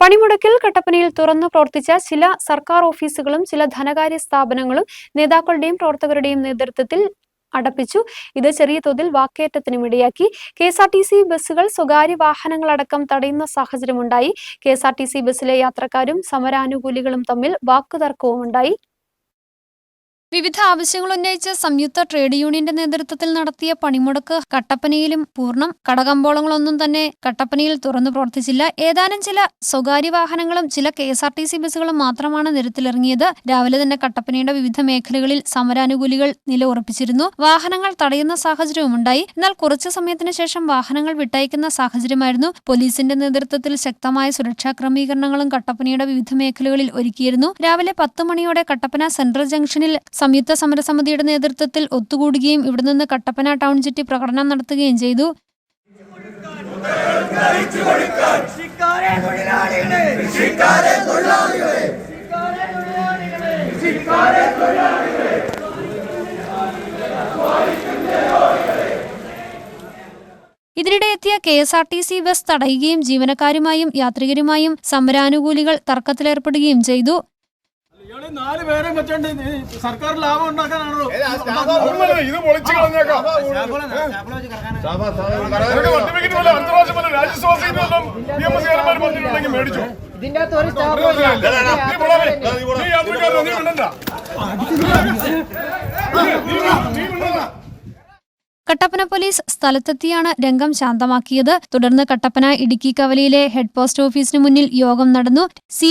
പണിമുടക്കിൽ കട്ടപ്പനയിൽ തുറന്നു പ്രവർത്തിച്ച ചില സർക്കാർ ഓഫീസുകളും ചില ധനകാര്യ സ്ഥാപനങ്ങളും നേതാക്കളുടെയും പ്രവർത്തകരുടെയും നേതൃത്വത്തിൽ അടപ്പിച്ചു. ഇത് ചെറിയ തോതിൽ വാക്കേറ്റത്തിനും ഇടയാക്കി. K S R T C ബസ്സുകൾ സ്വകാര്യ വാഹനങ്ങളടക്കം തടയുന്ന സാഹചര്യമുണ്ടായി. K S R T C ബസ്സിലെ യാത്രക്കാരും സമരാനുകൂലികളും തമ്മിൽ വാക്കുതർക്കവും ഉണ്ടായി വിവിധ ആവശ്യങ്ങൾ ഉന്നയിച്ച സംയുക്ത ട്രേഡ് യൂണിയന്റെ നേതൃത്വത്തിൽ നടത്തിയ പണിമുടക്ക് കട്ടപ്പനയിലും പൂർണം കടകമ്പോളങ്ങളൊന്നും തന്നെ കട്ടപ്പനയിൽ തുറന്നു പ്രവർത്തിച്ചില്ല. ഏതാനും ചില സ്വകാര്യ വാഹനങ്ങളും ചില K S R T C ബസ്സുകളും മാത്രമാണ് നിരത്തിലിറങ്ങിയത്. രാവിലെ തന്നെ കട്ടപ്പനയുടെ വിവിധ മേഖലകളിൽ സമരാനുകൂലികൾ നിലയുറപ്പിച്ചിരുന്നു. വാഹനങ്ങൾ തടയുന്ന സാഹചര്യവുമുണ്ടായി എന്നാൽ കുറച്ചു സമയത്തിന് ശേഷം വാഹനങ്ങൾ വിട്ടയക്കുന്ന സാഹചര്യമായിരുന്നു. പോലീസിന്റെ നേതൃത്വത്തിൽ ശക്തമായ സുരക്ഷാ ക്രമീകരണങ്ങളും കട്ടപ്പനയുടെ വിവിധ മേഖലകളിൽ ഒരുക്കിയിരുന്നു. രാവിലെ പത്ത് മണിയോടെ കട്ടപ്പന സെൻട്രൽ ജംഗ്ഷനിൽ സംയുക്ത സമരസമിതിയുടെ നേതൃത്വത്തിൽ ഒത്തുകൂടുകയും ഇവിടെ നിന്ന് കട്ടപ്പന ടൗൺ ചുറ്റി പ്രകടനം നടത്തുകയും ചെയ്തു. ഇതിനിടെ എത്തിയ K S R T C bus തടയുകയും ജീവനക്കാരുമായും യാത്രികരുമായും സമരാനുകൂലികൾ തർക്കത്തിലേർപ്പെടുകയും ചെയ്തു. നാല് പേരെ വെച്ചോണ്ട് സർക്കാർ ലാഭം ഉണ്ടാക്കാനാണല്ലോ ഇത് പൊളിച്ചു കളഞ്ഞേക്കാം. രാജ്യസഭാ സീറ്റ് വല്ലതും പി എം എസ് കാരന്മാർ പറഞ്ഞിട്ടുണ്ടെങ്കിൽ മേടിച്ചോ. ഇതിന്റെ അകത്ത് ഒരു സ്റ്റാഫ് കട്ടപ്പന പോലീസ് സ്ഥലത്തെത്തിയാണ് രംഗം ശാന്തമാക്കിയത്. തുടർന്ന് കട്ടപ്പന ഇടുക്കി കവലയിലെ ഹെഡ് പോസ്റ്റ് ഓഫീസിന് മുന്നിൽ യോഗം നടന്നു. സി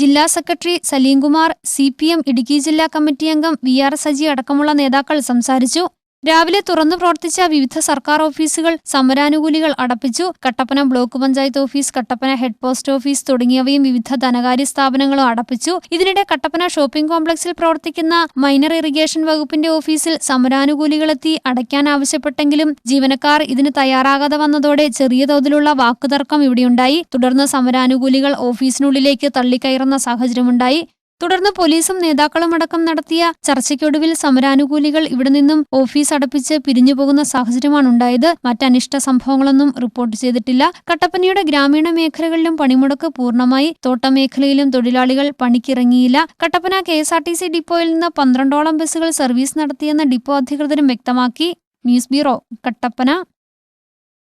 ജില്ലാ സെക്രട്ടറി സലീംകുമാർ സി ഇടുക്കി ജില്ലാ കമ്മിറ്റി അംഗം വി ആർ സജി അടക്കമുള്ള നേതാക്കൾ സംസാരിച്ചു. രാവിലെ തുറന്നു പ്രവർത്തിച്ച വിവിധ സർക്കാർ ഓഫീസുകൾ സമരാനുകൂലികൾ അടപ്പിച്ചു. Kattappana block panchayat office Kattappana head post office തുടങ്ങിയവയും വിവിധ ധനകാര്യ സ്ഥാപനങ്ങളും അടപ്പിച്ചു. ഇതിനിടെ കട്ടപ്പന ഷോപ്പിംഗ് കോംപ്ലക്സിൽ പ്രവർത്തിക്കുന്ന മൈനർ ഇറിഗേഷൻ വകുപ്പിന്റെ ഓഫീസിൽ സമരാനുകൂലികളെത്തി അടയ്ക്കാൻ ആവശ്യപ്പെട്ടെങ്കിലും ജീവനക്കാർ ഇതിന് തയ്യാറാകാതെ വന്നതോടെ ചെറിയ തോതിലുള്ള വാക്കുതർക്കം ഇവിടെയുണ്ടായി. തുടർന്ന് സമരാനുകൂലികൾ ഓഫീസിനുള്ളിലേക്ക് തള്ളിക്കയറുന്ന സാഹചര്യമുണ്ടായി. തുടർന്ന് പോലീസും നേതാക്കളും അടക്കം നടത്തിയ ചർച്ചയ്ക്കൊടുവിൽ സമരാനുകൂലികൾ ഇവിടെ നിന്നും ഓഫീസ് അടപ്പിച്ച് പിരിഞ്ഞുപോകുന്ന സാഹചര്യമാണ് ഉണ്ടായത്. മറ്റനിഷ്ട സംഭവങ്ങളൊന്നും റിപ്പോർട്ട് ചെയ്തിട്ടില്ല. കട്ടപ്പനയുടെ ഗ്രാമീണ മേഖലകളിലും പണിമുടക്ക് പൂർണമായി. തോട്ടമേഖലയിലും തൊഴിലാളികൾ പണിക്കിറങ്ങിയില്ല. Kattappana K S R T C ഡിപ്പോയിൽ നിന്ന് പന്ത്രണ്ടോളം ബസ്സുകൾ സർവീസ് നടത്തിയെന്ന് ഡിപ്പോ അധികൃതരും വ്യക്തമാക്കി. News bureau Kattappana.